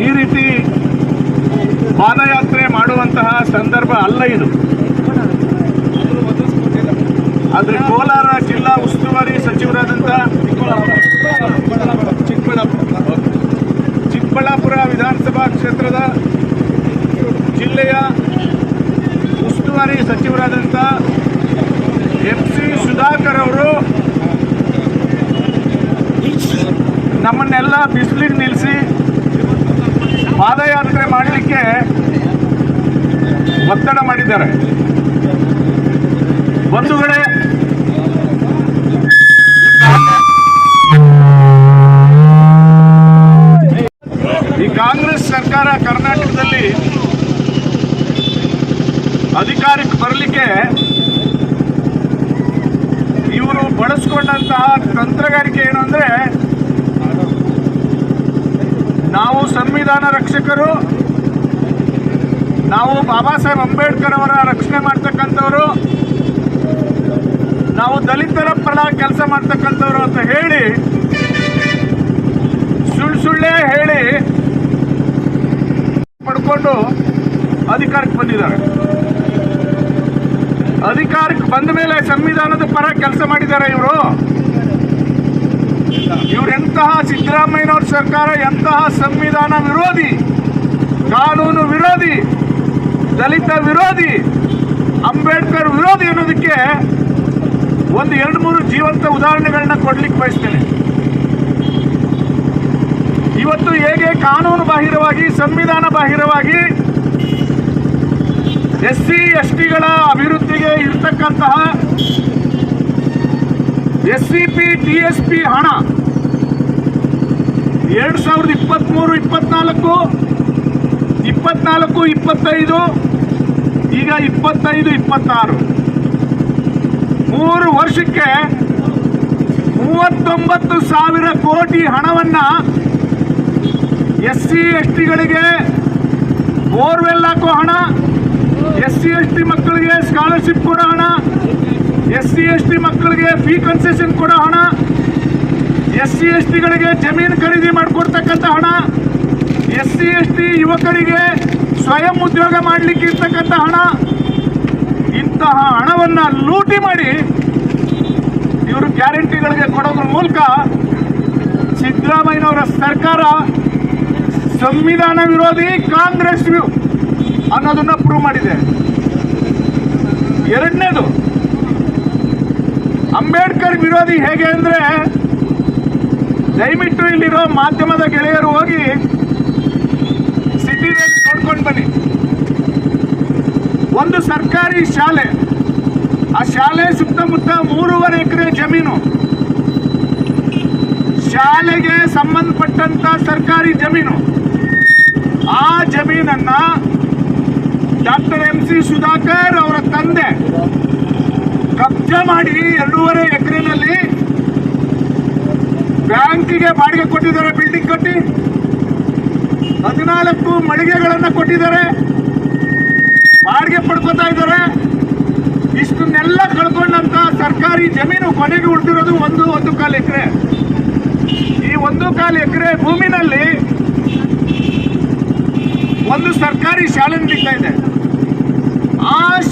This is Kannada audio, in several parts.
ಈ ರೀತಿ ಪಾದಯಾತ್ರೆ ಮಾಡುವಂತಹ ಸಂದರ್ಭ ಅಲ್ಲ ಇದು. ಆದರೆ ಕೋಲಾರ ಜಿಲ್ಲಾ ಉಸ್ತುವಾರಿ ಸಚಿವರಾದಂತಹ ಚಿಕ್ಕಬಳ್ಳಾಪುರ ವಿಧಾನಸಭಾ ಕ್ಷೇತ್ರದ ಜಿಲ್ಲೆಯ ಉಸ್ತುವಾರಿ ಸಚಿವರಾದಂಥ ಎಂ ಸಿ ಸುಧಾಕರ್ ಅವರು ನಮ್ಮನ್ನೆಲ್ಲ ಬಿಸಿಲಿಗೆ ನಿಲ್ಲಿಸಿ ಪಾದಯಾತ್ರೆ ಮಾಡಲಿಕ್ಕೆ ಒತ್ತಡ ಮಾಡಿದ್ದಾರೆ. ಒಂದು ಕಡೆ ಈ ಕಾಂಗ್ರೆಸ್ ಸರ್ಕಾರ ಕರ್ನಾಟಕದಲ್ಲಿ ಅಧಿಕಾರಕ್ಕೆ ಬರಲಿಕ್ಕೆ ಇವರು ಬಳಸ್ಕೊಂಡಂತಹ ತಂತ್ರಗಾರಿಕೆ ಏನು ಅಂದರೆ ನಾವು ಸಂವಿಧಾನ ರಕ್ಷಕರು, ನಾವು ಬಾಬಾ ಸಾಹೇಬ್ ಅಂಬೇಡ್ಕರ್ ಅವರ ರಕ್ಷಣೆ ಮಾಡ್ತಕ್ಕಂಥವ್ರು, ನಾವು ದಲಿತರ ಪರ ಕೆಲಸ ಮಾಡ್ತಕ್ಕಂಥವ್ರು ಅಂತ ಹೇಳಿ, ಸುಳ್ಳು ಸುಳ್ಳೇ ಹೇಳಿ ಪಡ್ಕೊಂಡು ಅಧಿಕಾರಕ್ಕೆ ಬಂದಿದ್ದಾರೆ. ಅಧಿಕಾರಕ್ಕೆ ಬಂದ ಮೇಲೆ ಸಂವಿಧಾನದ ಪರ ಕೆಲಸ ಮಾಡಿದ್ದಾರೆ ಇವರು. ಇವರೆಂತಹ ಸಿದ್ದರಾಮಯ್ಯನವ್ರ ಸರ್ಕಾರ, ಎಂತಹ ಸಂವಿಧಾನ ವಿರೋಧಿ, ಕಾನೂನು ವಿರೋಧಿ, ದಲಿತ ವಿರೋಧಿ, ಅಂಬೇಡ್ಕರ್ ವಿರೋಧಿ ಅನ್ನೋದಕ್ಕೆ ಒಂದು ಎರಡು ಮೂರು ಜೀವಂತ ಉದಾಹರಣೆಗಳನ್ನ ಕೊಡ್ಲಿಕ್ಕೆ ಬಯಸ್ತೇನೆ. ಇವತ್ತು ಹೇಗೆ ಕಾನೂನು ಬಾಹಿರವಾಗಿ, ಸಂವಿಧಾನ ಬಾಹಿರವಾಗಿ ಎಸ್ ಸಿ ಎಸ್ ಟಿಗಳ ಅಭಿವೃದ್ಧಿಗೆ ಇರ್ತಕ್ಕಂತಹ S C P T S P ಹಣ ಎರಡು ಸಾವಿರದ ಇಪ್ಪತ್ತ್ಮೂರು ಇಪ್ಪತ್ನಾಲ್ಕು ಇಪ್ಪತ್ನಾಲ್ಕು, ಇಪ್ಪತ್ತೈದು, ಈಗ ಇಪ್ಪತ್ತೈದು, ಇಪ್ಪತ್ತಾರು. ಮೂರು ವರ್ಷಕ್ಕೆ ಮೂವತ್ತೊಂಬತ್ತು ಸಾವಿರ ಕೋಟಿ ಹಣವನ್ನ ಎಸ್ ಸಿ ಎಸ್ ಟಿಗಳಿಗೆ ಬೋರ್ವೆಲ್ ಹಾಕೋ ಹಣ ಎಸ್ ಸಿ ಎಸ್ ಟಿ ಮಕ್ಕಳಿಗೆ ಸ್ಕಾಲರ್ಶಿಪ್ ಕೊಡೋ ಹಣ. ಎಸ್ ಸಿ ಎಸ್ ಟಿ ಮಕ್ಕಳಿಗೆ ಫೀ ಕನ್ಸೆಷನ್ ಕೊಡೋ ಹಣ. ಎಸ್ ಸಿ ಎಸ್ ಟಿಗಳಿಗೆ ಜಮೀನು ಖರೀದಿ ಮಾಡಿಕೊಡ್ತಕ್ಕಂಥ ಹಣ. ಎಸ್ ಸಿ ಎಸ್ ಟಿ ಯುವಕರಿಗೆ ಸ್ವಯಂ ಉದ್ಯೋಗ ಮಾಡಲಿಕ್ಕೆ ಇರ್ತಕ್ಕಂಥ ಹಣ. ಇಂತಹ ಹಣವನ್ನು ಲೂಟಿ ಮಾಡಿ ಇವರು ಗ್ಯಾರಂಟಿಗಳಿಗೆ ಕೊಡೋದ್ರ ಮೂಲಕ ಸಿದ್ದರಾಮಯ್ಯನವರ ಸರ್ಕಾರ ಸಂವಿಧಾನ ವಿರೋಧಿ ಕಾಂಗ್ರೆಸ್ ಅನ್ನೋದನ್ನ ಪ್ರೂವ್ ಮಾಡಿದೆ. ಎರಡನೇದು, ಅಂಬೇಡ್ಕರ್ ವಿರೋಧಿ ಹೇಗೆ ಅಂದ್ರೆ, ದಯವಿಟ್ಟು ಇಲ್ಲಿರೋ ಮಾಧ್ಯಮದ ಗೆಳೆಯರು ಹೋಗಿ ಸಿಟಿನಲ್ಲಿ ನೋಡ್ಕೊಂಡು ಬನ್ನಿ. ಒಂದು ಸರ್ಕಾರಿ ಶಾಲೆ, ಆ ಶಾಲೆ ಸುತ್ತಮುತ್ತ ಮೂರುವರೆ ಎಕರೆ ಜಮೀನು. ಶಾಲೆಗೆ ಸಂಬಂಧಪಟ್ಟಂತ ಸರ್ಕಾರಿ ಜಮೀನು. ಆ ಜಮೀನನ್ನ ಡಾಕ್ಟರ್ ಎಂ ಸಿ ಸುಧಾಕರ್ ಅವರ ತಂದೆ. ಕಬ್ಜೆ ಮಾಡಿ ಎರಡೂವರೆ ಎಕರೆನಲ್ಲಿ ಬ್ಯಾಂಕಿಗೆ ಬಾಡಿಗೆ ಕೊಟ್ಟಿದ್ದಾರೆ, ಬಿಲ್ಡಿಂಗ್ ಕಟ್ಟಿ. ಹದಿನಾಲ್ಕು ಮಳಿಗೆಗಳನ್ನು ಕೊಟ್ಟಿದ್ದಾರೆ. ಬಾಡಿಗೆ ಪಡ್ಕೋತಾ ಇದ್ದಾರೆ. ಇಷ್ಟನ್ನೆಲ್ಲ ಕಳ್ಕೊಂಡಂತ ಸರ್ಕಾರಿ ಜಮೀನು ಕೊನೆಗೆ ಉಳಿದಿರೋದು ಒಂದು ಒಂದು ಕಾಲು ಎಕರೆ. ಈ ಒಂದು ಕಾಲು ಎಕರೆ ಭೂಮಿನಲ್ಲಿ ಒಂದು ಸರ್ಕಾರಿ ಶಾಲೆ ನಡೀತಾ ಇದೆ.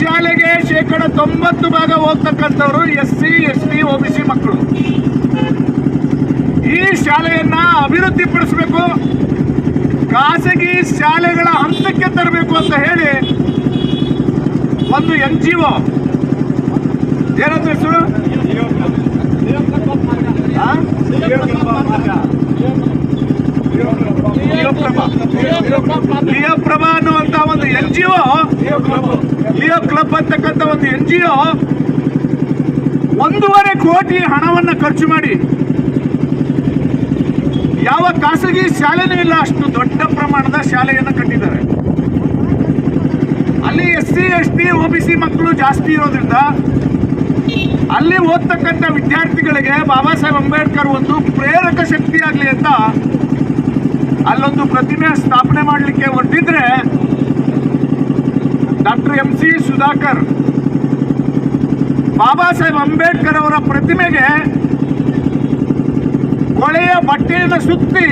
ಶಾಲೆಗೆ ಶೇಕಡ ತೊಂಬತ್ತು ಭಾಗ ಹೋಗ್ತಕ್ಕಂಥವ್ರು S C, S T O B C ಮಕ್ಕಳು. ಈ ಶಾಲೆಯನ್ನ ಅಭಿವೃದ್ಧಿಪಡಿಸಬೇಕು, ಖಾಸಗಿ ಶಾಲೆಗಳ ಹಂತಕ್ಕೆ ತರಬೇಕು ಅಂತ ಹೇಳಿ ಒಂದು ಎನ್ ಜಿ ಒ. ಏನಂತ ಹೆಸರು? ಆ? ಲಿಯೋಪ್ರಭಾ ಲಿಯೋಪ್ರಭಾ ಅನ್ನುವಂತ ಒಂದು N G O. Leo club ಅಂತಕ್ಕಂಥ ಒಂದು ಎನ್ ಜಿ ಒ ಒಂದೂವರೆ ಕೋಟಿ ಹಣವನ್ನು ಖರ್ಚು ಮಾಡಿ. ಯಾವ ಖಾಸಗಿ ಶಾಲೆನೂ ಇಲ್ಲ, ಅಷ್ಟು ದೊಡ್ಡ ಪ್ರಮಾಣದ ಶಾಲೆಯನ್ನು ಕಟ್ಟಿದ್ದಾರೆ. ಅಲ್ಲಿ S C, S T O B C ಮಕ್ಕಳು ಜಾಸ್ತಿ ಇರೋದ್ರಿಂದ ಅಲ್ಲಿ ಓದ್ತಕ್ಕಂಥ ವಿದ್ಯಾರ್ಥಿಗಳಿಗೆ ಬಾಬಾ ಸಾಹೇಬ್ ಅಂಬೇಡ್ಕರ್ ಒಂದು ಪ್ರೇರಕ ಶಕ್ತಿ ಆಗಲಿ ಅಂತ ಅಲ್ಲೊಂದು ಪ್ರತಿಮೆ ಸ್ಥಾಪನೆ ಮಾಡಲಿಕ್ಕೆ ಹೊರಟಿದ್ರೆ doctor M C Sudhakar. Baba Saheb Ambedkar ಅವರ ಪ್ರತಿಮೆಗೆ ಕೊಳೆಯ ಬಟ್ಟೆಯನ್ನು ಸುತ್ತಿ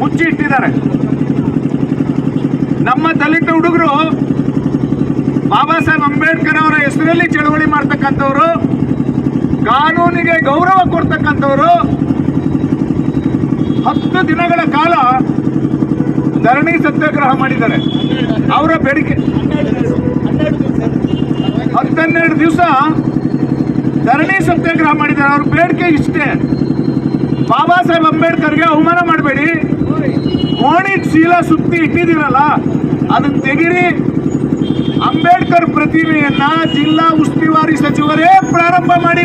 ಮುಚ್ಚಿ ಇಟ್ಟಿದ್ದಾರೆ ನಮ್ಮ ದಲಿತ ಹುಡುಗರು ಬಾಬಾ ಸಾಹೇಬ್ ಅಂಬೇಡ್ಕರ್ ಅವರ ಹೆಸರಲ್ಲಿ ಚಳವಳಿ ಮಾಡ್ತಕ್ಕಂಥವ್ರು, ಕಾನೂನಿಗೆ ಗೌರವ ಕೊಡ್ತಕ್ಕಂಥವ್ರು, ಹತ್ತು ದಿನಗಳ ಕಾಲ ಧರಣಿ ಸತ್ಯಾಗ್ರಹ ಮಾಡಿದ್ದಾರೆ. ಅವರ ಬೇಡಿಕೆ. ಹತ್ತನ್ನೆರಡು ದಿವಸ ಧರಣಿ ಸತ್ಯಾಗ್ರಹ ಮಾಡಿದ್ದಾರೆ. ಅವ್ರ ಬೇಡಿಕೆ ಇಷ್ಟೇ. ಬಾಬಾ ಸಾಹೇಬ್ ಅಂಬೇಡ್ಕರ್ಗೆ ಅವಮಾನ ಮಾಡಬೇಡಿ. ಓಣಿ ಚೀಲ ಸುತ್ತಿ ಇಟ್ಟಿದ್ದೀರಲ್ಲ, ಅದನ್ನ ತೆಗಿರಿ. ಅಂಬೇಡ್ಕರ್ ಪ್ರತಿಮೆಯನ್ನ ಜಿಲ್ಲಾ ಉಸ್ತುವಾರಿ ಸಚಿವರೇ ಪ್ರಾರಂಭ ಮಾಡಿ,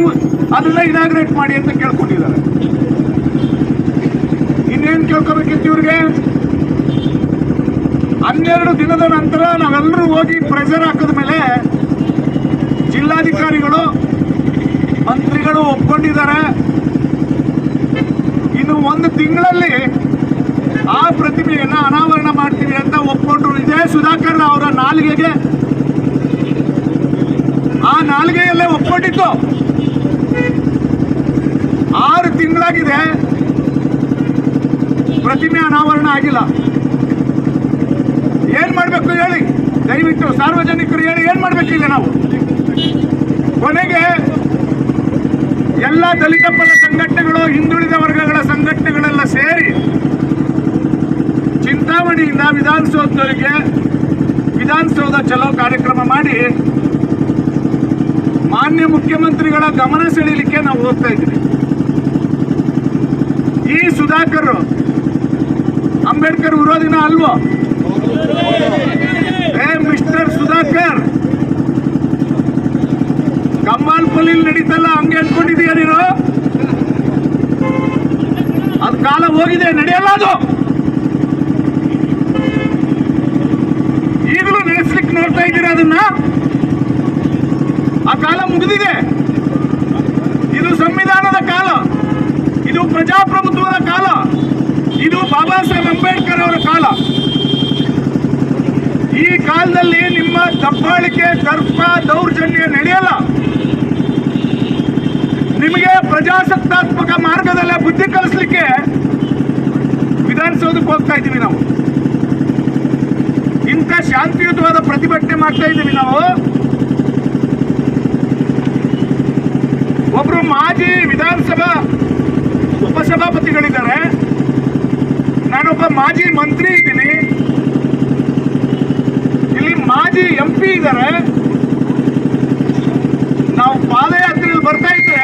ಅದನ್ನ ಇನಾಗ್ರೇಟ್ ಮಾಡಿ ಅಂತ ಕೇಳ್ಕೊಂಡಿದ್ದಾರೆ. ಇನ್ನೇನು ಕೇಳ್ಕೋಬೇಕಿತ್ತು ಇವ್ರಿಗೆ? ಹನ್ನೆರಡು ದಿನದ ನಂತರ ನಾವೆಲ್ಲರೂ ಹೋಗಿ ಪ್ರೆಷರ್ ಹಾಕಿದ ಮೇಲೆ ಜಿಲ್ಲಾಧಿಕಾರಿಗಳು, ಮಂತ್ರಿಗಳು ಒಪ್ಕೊಂಡಿದ್ದಾರೆ. ಇನ್ನು ಒಂದು ತಿಂಗಳಲ್ಲಿ ಆ ಪ್ರತಿಮೆಯನ್ನು ಅನಾವರಣ ಮಾಡ್ತೀವಿ ಅಂತ ಒಪ್ಕೊಂಡ್ರು. ಇದೇ ಸುಧಾಕರ್ ಅವರ ನಾಲಿಗೆಗೆ. ಆ ನಾಲಿಗೆಯಲ್ಲೇ ಒಪ್ಕೊಂಡಿತ್ತು ಆರು ತಿಂಗಳಾಗಿದೆ. ಪ್ರತಿಮೆ ಅನಾವರಣ ಆಗಿಲ್ಲ. ಏನ್ ಮಾಡ್ಬೇಕು ಹೇಳಿ? ದಯವಿಟ್ಟು ಸಾರ್ವಜನಿಕರು ಹೇಳಿ ಏನ್ ಮಾಡ್ಬೇಕು ಈಗ ನಾವು? ಕೊನೆಗೆ ಎಲ್ಲ ದಲಿತ ಪರ ಸಂಘಟನೆಗಳು, ಹಿಂದುಳಿದ ವರ್ಗಗಳ ಸಂಘಟನೆಗಳೆಲ್ಲ ಸೇರಿ ಚಿಂತಾಮಣಿಯಿಂದ ವಿಧಾನಸೌಧದವರಿಗೆ ವಿಧಾನಸೌಧ ಚಲೋ ಕಾರ್ಯಕ್ರಮ ಮಾಡಿ ಮಾನ್ಯ ಮುಖ್ಯಮಂತ್ರಿಗಳ ಗಮನ ಸೆಳೀಲಿಕ್ಕೆ ನಾವು ಹೋಗ್ತಾ ಇದ್ದೀವಿ. ಈ ಸುಧಾಕರ್, ಅಂಬೇಡ್ಕರ್ ವಿರೋಧಿನ ಅಲ್ವೋ? ಮಿಸ್ಟರ್ ಸುಧಾಕರ್! ಕಂಬಾಲ್ಪಲ್ಲಿ ನಡೀತಲ್ಲ, ಹಂಗೆ ಅನ್ಕೊಂಡಿದೀಯ ನೀನು? ಅದು ಕಾಲ ಹೋಗಿದೆ, ನಡೆಯಲ್ಲ ಅದು! ಈಗಲೂ ನಡೆಸ್ಲಿಕ್ಕೆ ನೋಡ್ತಾ ಇದ್ದೀರಾ ಅದನ್ನ? ಆ ಕಾಲ ಮುಗಿದಿದೆ. ಇದು ಸಂವಿಧಾನದ ಕಾಲ. ಇದು ಪ್ರಜಾಪ್ರಭುತ್ವದ ಕಾಲ. ಇದು ಬಾಬಾ ಸಾಹೇಬ್ ಅಂಬೇಡ್ಕರ್ ಅವರ ಕಾಲ. ಈ ಕಾಲದಲ್ಲಿ ನಿಮ್ಮ ದಬ್ಬಾಳಿಕೆ ದರ್ಪ ದೌರ್ಜನ್ಯ ನಡೆಯಲ್ಲ. ನಿಮಗೆ ಪ್ರಜಾಸತ್ತಾತ್ಮಕ ಮಾರ್ಗದಲ್ಲೇ ಬುದ್ಧಿ ಕಲಿಸ್ಲಿಕ್ಕೆ ವಿಧಾನಸೌಧಕ್ಕೆ ಹೋಗ್ತಾ ಇದ್ದೀವಿ ನಾವು. ಇಂಥ ಶಾಂತಿಯುತವಾದ ಪ್ರತಿಭಟನೆ ಮಾಡ್ತಾ ಇದ್ದೀವಿ ನಾವು. ಒಬ್ರು ಮಾಜಿ ವಿಧಾನಸಭಾ ಉಪಸಭಾಪತಿಗಳಿದ್ದಾರೆ. ನಾನೊಬ್ಬ ಮಾಜಿ ಮಂತ್ರಿ ಇದ್ದೀನಿ ಇಲ್ಲಿ ಎಂ ಇದ್ದಾರೆ. ನಾವು ಪಾದಯಾತ್ರೆಯಲ್ಲಿ ಬರ್ತಾ ಇದ್ರೆ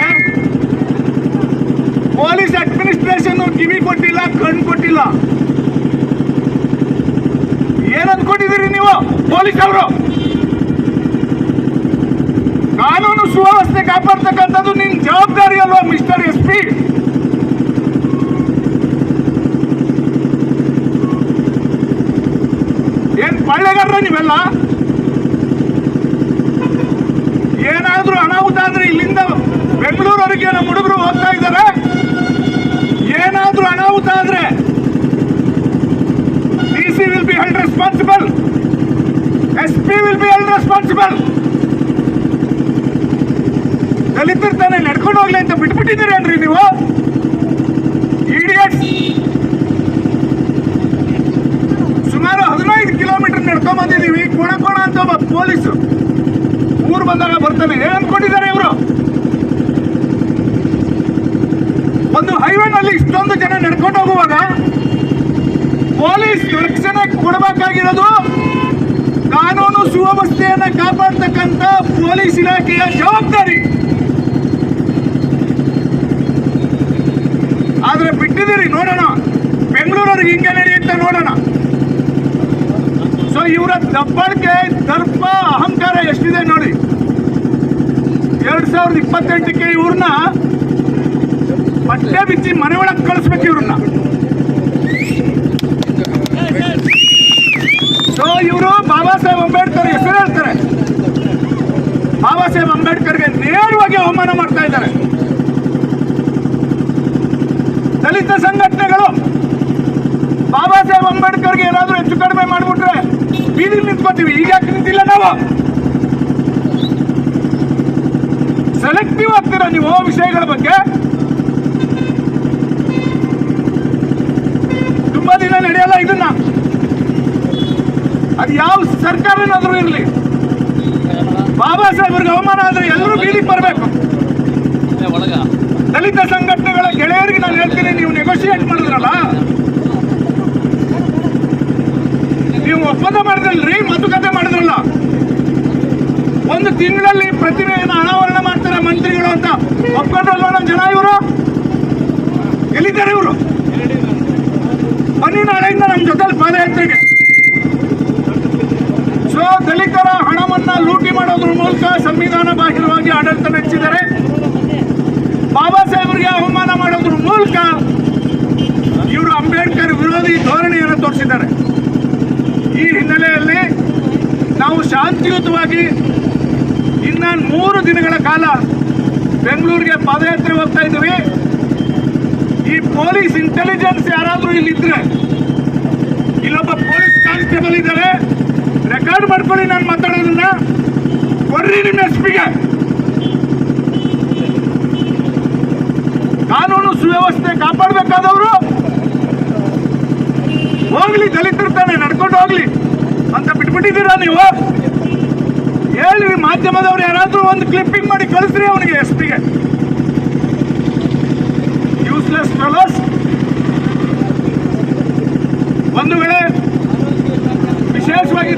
ಪೊಲೀಸ್ ಅಡ್ಮಿನಿಸ್ಟ್ರೇಷನ್ ಕಿವಿ ಕೊಟ್ಟಿಲ್ಲ, ಕಣ್ಣು ಕೊಟ್ಟಿಲ್ಲ. ಏನಂದ್ಕೊಂಡಿದ್ದೀರಿ ನೀವು ಪೊಲೀಸ್ ಅವರು? ಕಾನೂನು ಸುವ್ಯವಸ್ಥೆ ಕಾಪಾಡ್ತಕ್ಕಂಥದ್ದು ನಿಮ್ ಜವಾಬ್ದಾರಿ ಅಲ್ವಾ, ಮಿಸ್ಟರ್ ಎಸ್ ಪಿ? ಏನ್ ಪಳ್ಳೆಗಾರ ನೀವೆಲ್ಲ? ಏನಾದ್ರೂ ಅನಾಹುತ ಆದ್ರೆ ಇಲ್ಲಿಂದ ಬೆಂಗಳೂರವರೆಗೆ ನಮ್ಮ ಹುಡುಗರು ಹೋಗ್ತಾ ಇದ್ದಾರೆ. ಏನಾದ್ರೂ ಅನಾಹುತ ಆದ್ರೆ D C will be held responsible S P will be held responsible ದಲಿತರು ತಾನೇ ನಡ್ಕೊಂಡು ಹೋಗ್ಲಿ ಅಂತ ಬಿಟ್ಬಿಟ್ಟಿದ್ದೀರೇನ್ರಿ ನೀವು. ಇಡಿಯಟ್ಸ್ ಸುಮಾರು ಹದಿನೈದು ಕಿಲೋಮೀಟರ್ ನಡ್ಕೊಂಡ್ ಬಂದಿದ್ದೀವಿ. ಕೋಣ ಕೋಣ ಅಂತ ಒಬ್ಬ ಪೊಲೀಸ್ ಊರು ಬಂದಾಗ ಬರ್ತಾನೆ. ಏನ್ ಅನ್ಕೊಂಡಿದ್ದಾರೆ ಇವರು? ಒಂದು ಹೈವೇನಲ್ಲಿ ಇಷ್ಟೊಂದು ಜನ ನಡ್ಕೊಂಡು ಹೋಗುವಾಗ ಪೊಲೀಸ್ ರಕ್ಷಣೆ ಕೊಡಬೇಕಾಗಿರೋದು ಕಾನೂನು ಸುವ್ಯವಸ್ಥೆಯನ್ನು ಕಾಪಾಡ್ತಕ್ಕಂಥ ಪೊಲೀಸ್ ಇಲಾಖೆಯ ಜವಾಬ್ದಾರಿ. ಆದ್ರೆ ಬಿಟ್ಟಿದ್ದೀರಿ, ನೋಡೋಣ. ಬೆಂಗಳೂರವ್ರಿಗೆ ಹಿಂಗೆ ನಡೆಯುತ್ತೆ, ನೋಡೋಣ. ಇವರ ದಬ್ಬಳಿಕೆ, ದರ್ಪ, ಅಹಂಕಾರ ಎಷ್ಟಿದೆ ನೋಡಿ. ಎರಡ್ ಸಾವಿರದ ಇಪ್ಪತ್ತೆಂಟಕ್ಕೆ ಇವ್ರನ್ನ ಬಟ್ಟೆ ಬಿಚ್ಚಿ ಮನೆ ಒಳಗೆ ಕಳಿಸ್ಬೇಕು ಇವ್ರನ್ನ. ಸೊ ಇವರು ಬಾಬಾ ಸಾಹೇಬ್ ಅಂಬೇಡ್ಕರ್ ಹೆಸರು ಹೇಳ್ತಾರೆ. ಬಾಬಾ ಸಾಹೇಬ್ ಅಂಬೇಡ್ಕರ್ಗೆ ನೇರವಾಗಿ ಅವಮಾನ ಮಾಡ್ತಾ ಇದ್ದಾರೆ ದಲಿತ ಸಂಘಟನೆಗಳು ಬಾಬಾ ಸಾಹೇಬ್ ಅಂಬೇಡ್ಕರ್ಗೆ ಏನಾದ್ರೂ ಹೆಚ್ಚು ಕಡಿಮೆ ಮಾಡ್ಬಿಟ್ರೆ ಬೀದಿ ನಿಂತ್ಕೊತೀವಿ. ಈಗ ಯಾಕೆ ನಿಂತಿಲ್ಲ ನಾವು? ಸೆಲೆಕ್ಟಿವ್ ಆಗ್ತೀರಾ ನೀವು ವಿಷಯಗಳ ಬಗ್ಗೆ? ತುಂಬಾ ದಿನ ನಡೆಯಲ್ಲ ಇದನ್ನ? ಅದು ಯಾವ ಸರ್ಕಾರನಾದ್ರೂ ಇರಲಿ. ಬಾಬಾ ಸಾಹೇಬ್ರಿಗೆ ಅವಮಾನ ಆದ್ರೆ ಎಲ್ಲರೂ ಬೀದಿಗೆ ಬರಬೇಕು. ದಲಿತ ಸಂಘಟನೆಗಳ ಗೆಳೆಯರಿಗೆ ನಾನು ಹೇಳ್ತೀನಿ ನೀವು ನೆಗೋಷಿಯೇಟ್ ಮಾಡಿದ್ರಲ್ಲ? ನೀವು ಒಪ್ಪಂದ ಮಾಡಿದ್ರಲ್ರಿ, ಮಾತುಕತೆ ಮಾಡಿದ್ರಲ್ಲ. ಒಂದು ತಿಂಗಳಲ್ಲಿ ಪ್ರತಿಮೆಯನ್ನು ಅನಾವರಣ ಮಾಡ್ತಾರೆ ಮಂತ್ರಿಗಳು ಅಂತ. ಒಪ್ಕೊಂಡ್ರಲ್ವ ಜನ ಇವರು? ಎಲ್ಲಿದ್ದಾರೆ ಇವರು? ಬನ್ನಿ ನಾಳೆಯಿಂದ ನಮ್ಮ ಜೊತೆಲಿ ಪಾದಯಾತ್ರೆಗೆ. ಸೊ, ದಲಿತರ ಹಣವನ್ನ ಲೂಟಿ ಮಾಡೋದ್ರ ಮೂಲಕ ಸಂವಿಧಾನ ಬಾಹಿರವಾಗಿ ಆಡಳಿತ ನಡೆಸಿದ್ದಾರೆ ಬಾಬಾ ಸಾಹೇಬರಿಗೆ ಅವಮಾನ ಮಾಡೋದ್ರ ಮೂಲಕ ಇವರು ಅಂಬೇಡ್ಕರ್ ವಿರೋಧಿ ಧೋರಣೆಯನ್ನು ತೋರಿಸಿದ್ದಾರೆ. ಈ ಹಿನ್ನೆಲೆಯಲ್ಲಿ ನಾವು ಶಾಂತಿಯುತವಾಗಿ ಇನ್ನ ಮೂರು ದಿನಗಳ ಕಾಲ ಬೆಂಗಳೂರಿಗೆ ಪಾದಯಾತ್ರೆ ಹೋಗ್ತಾ ಇದ್ದೀವಿ. ಈ ಪೊಲೀಸ್ ಇಂಟೆಲಿಜೆನ್ಸ್ ಯಾರಾದರೂ ಇಲ್ಲಿದ್ರೆ, ಇಲ್ಲೊಬ್ಬ ಪೊಲೀಸ್ ಕಾನ್ಸ್ಟೇಬಲ್ ಇದ್ದಾರೆ ರೆಕಾರ್ಡ್ ಮಾಡ್ಕೊಳ್ಳಿ ನಾನು ಮಾತಾಡೋದನ್ನ. ಕೊಡ್ರಿ ನಿಮ್ಮ ಎಸ್ ಪಿಗೆ. ಕಾನೂನು ಸುವ್ಯವಸ್ಥೆ ಕಾಪಾಡಬೇಕಾದವರು ಹೋಗ್ಲಿ, ದಲಿತರು ನಡ್ಕೊಂಡು ಹೋಗ್ಲಿ. ಅಂತ ಬಿಟ್ಬಿಟ್ಟಿದ್ದೀರಾ ನೀವು? ಹೇಳ್ರಿ ಮಾಧ್ಯಮದವ್ರು ಯಾರಾದ್ರೂ ಒಂದು ಕ್ಲಿಪ್ಪಿಂಗ್ ಮಾಡಿ ಕಳಿಸ್ರಿ ಅವನಿಗೆ ಎಸ್ ಪಿಗೆ ಯೂಸ್ಲೆಸ್ ಫೆಲೋಸ್ ಒಂದು ವೇಳೆ ವಿಶೇಷವಾಗಿ